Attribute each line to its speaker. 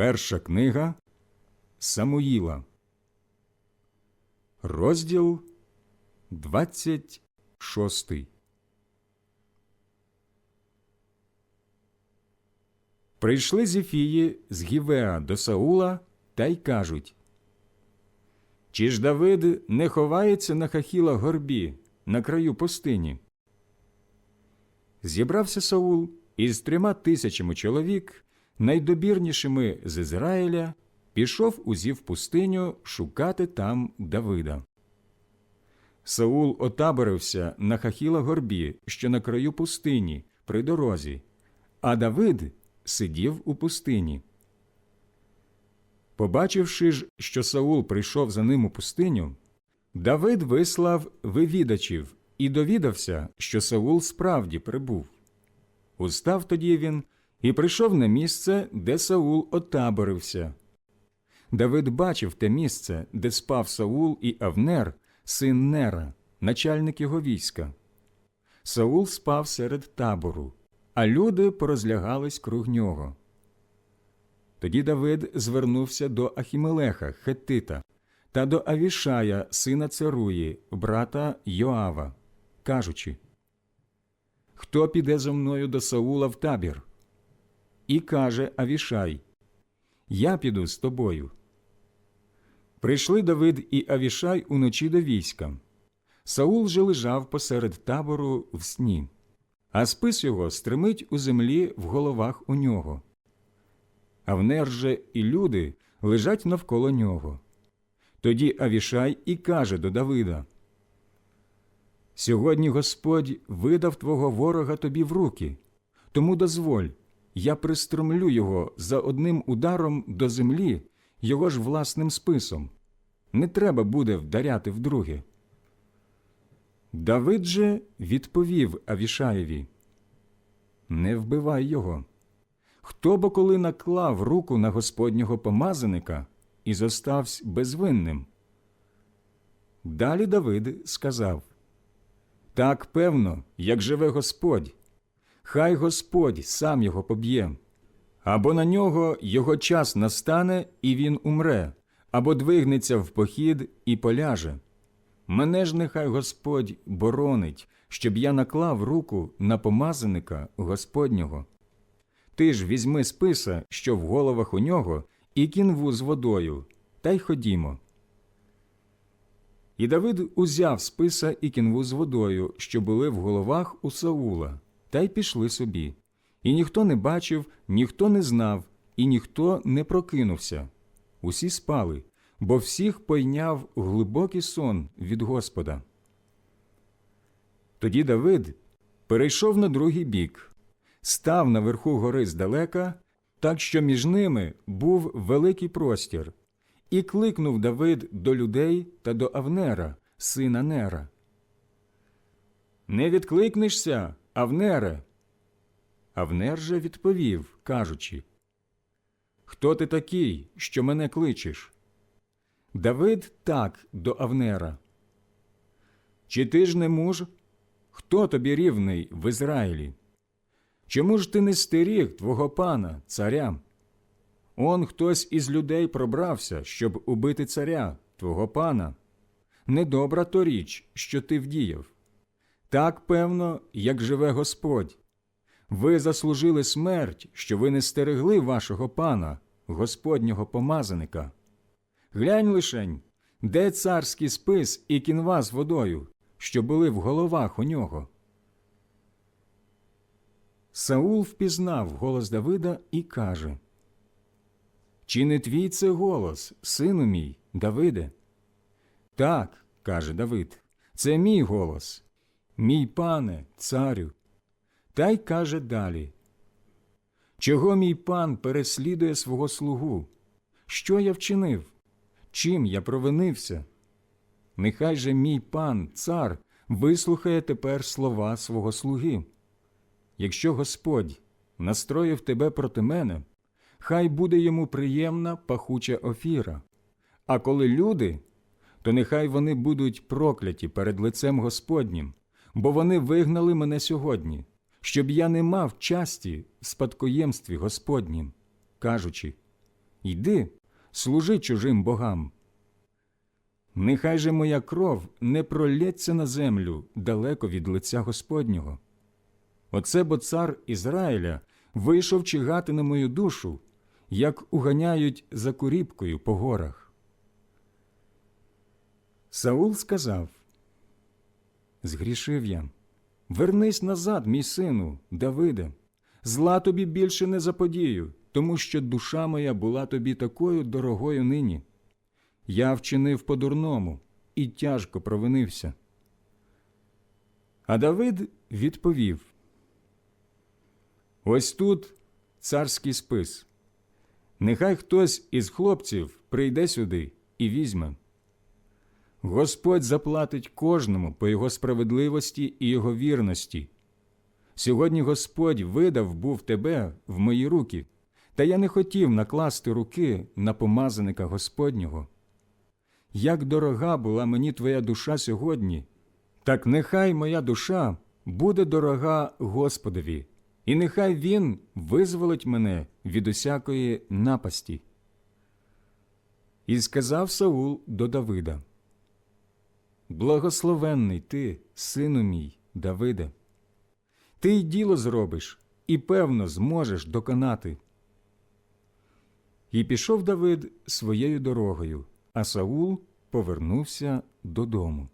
Speaker 1: Перша книга Самуїла, розділ 26. Прийшли Зіфії з Гівеа до Саула та й кажуть Чи ж Давид не ховається на хахіла горбі на краю пустині? Зібрався Саул із трьома тисячами чоловік, найдобірнішими з Ізраїля, пішов узів пустиню шукати там Давида. Саул отаборився на хахіла горбі, що на краю пустині, при дорозі, а Давид сидів у пустині. Побачивши ж, що Саул прийшов за ним у пустиню, Давид вислав вивідачів і довідався, що Саул справді прибув. Устав тоді він і прийшов на місце, де Саул отаборився. Давид бачив те місце, де спав Саул і Авнер, син Нера, начальник його війська. Саул спав серед табору, а люди порозлягались круг нього. Тоді Давид звернувся до Ахімелеха, Хеттита, та до Авішая, сина Церуї, брата Йоава, кажучи Хто піде зо мною до Саула в табір? І каже Авішай Я піду з тобою. Прийшли Давид і Авішай уночі до війська. Саул же лежав посеред табору в сні, а спис його стримить у землі в головах у нього. Авнер же і люди лежать навколо нього. Тоді Авішай і каже до Давида Сьогодні Господь видав твого ворога тобі в руки, тому дозволь, я пристромлю його за одним ударом до землі, його ж власним списом. Не треба буде вдаряти вдруге. Давид же відповів Авішаєві Не вбивай його. Хто бо коли наклав руку на Господнього помазаника і зостався безвинним? Далі Давид сказав Так певно, як живе Господь, хай Господь сам його поб'є, або на нього його час настане, і він умре, або двигнеться в похід і поляже. Мене ж нехай Господь боронить, щоб я наклав руку на помазаника Господнього. Ти ж візьми списа, що в головах у нього, і кінву з водою, та й ходімо. І Давид узяв списа і кінву з водою, що були в головах у Саула, та й пішли собі. І ніхто не бачив, ніхто не знав, і ніхто не прокинувся. Усі спали, бо всіх пойняв глибокий сон від Господа. Тоді Давид перейшов на другий бік, став наверху гори здалека, так що між ними був великий простір, і кликнув Давид до людей та до Авнера, сина Нера. Не відкликнешся, Авнере. Авнер же відповів, кажучи Хто ти такий, що мене кличеш? Давид так до Авнера. Чи ти ж не муж? Хто тобі рівний в Ізраїлі? Чому ж ти не стеріг твого пана, царя? Он хтось із людей пробрався, щоб убити царя, твого пана. Недобра то річ, що ти вдіяв. Так певно, як живе Господь. Ви заслужили смерть, що ви не стерегли вашого пана, Господнього помазаника. Глянь лишень, де царський спис і кінва з водою, що були в головах у нього. Саул впізнав голос Давида і каже Чи не твій це голос, сину мій, Давиде? Так, каже Давид, це мій голос, мій пане, царю. Та й каже далі Чого мій пан переслідує свого слугу? Що я вчинив? Чим я провинився? Нехай же мій пан, цар, вислухає тепер слова свого слуги. Якщо Господь настроїв тебе проти мене, хай буде йому приємна пахуча офіра. А коли люди, то нехай вони будуть прокляті перед лицем Господнім, бо вони вигнали мене сьогодні, щоб я не мав часті в спадкоємстві Господнім, кажучи Йди, служи чужим богам. Нехай же моя кров не пролється на землю далеко від лиця Господнього. Оце бо цар Ізраїля вийшов чигати на мою душу, як уганяють за куріпкою по горах. Саул сказав Згрішив я. Вернись назад, мій сину, Давиде. Зла тобі більше не заподію, тому що душа моя була тобі такою дорогою нині. Я вчинив по-дурному і тяжко провинився. А Давид відповів Ось тут царський спис. Нехай хтось із хлопців прийде сюди і візьме. Господь заплатить кожному по його справедливості і його вірності. Сьогодні Господь видав був тебе в мої руки, та я не хотів накласти руки на помазаника Господнього. Як дорога була мені твоя душа сьогодні, так нехай моя душа буде дорога Господові, і нехай Він визволить мене від усякої напасті. І сказав Саул до Давида Благословенний ти, сину мій, Давиде. Ти й діло зробиш, і певно зможеш доконати. І пішов Давид своєю дорогою, а Саул повернувся додому.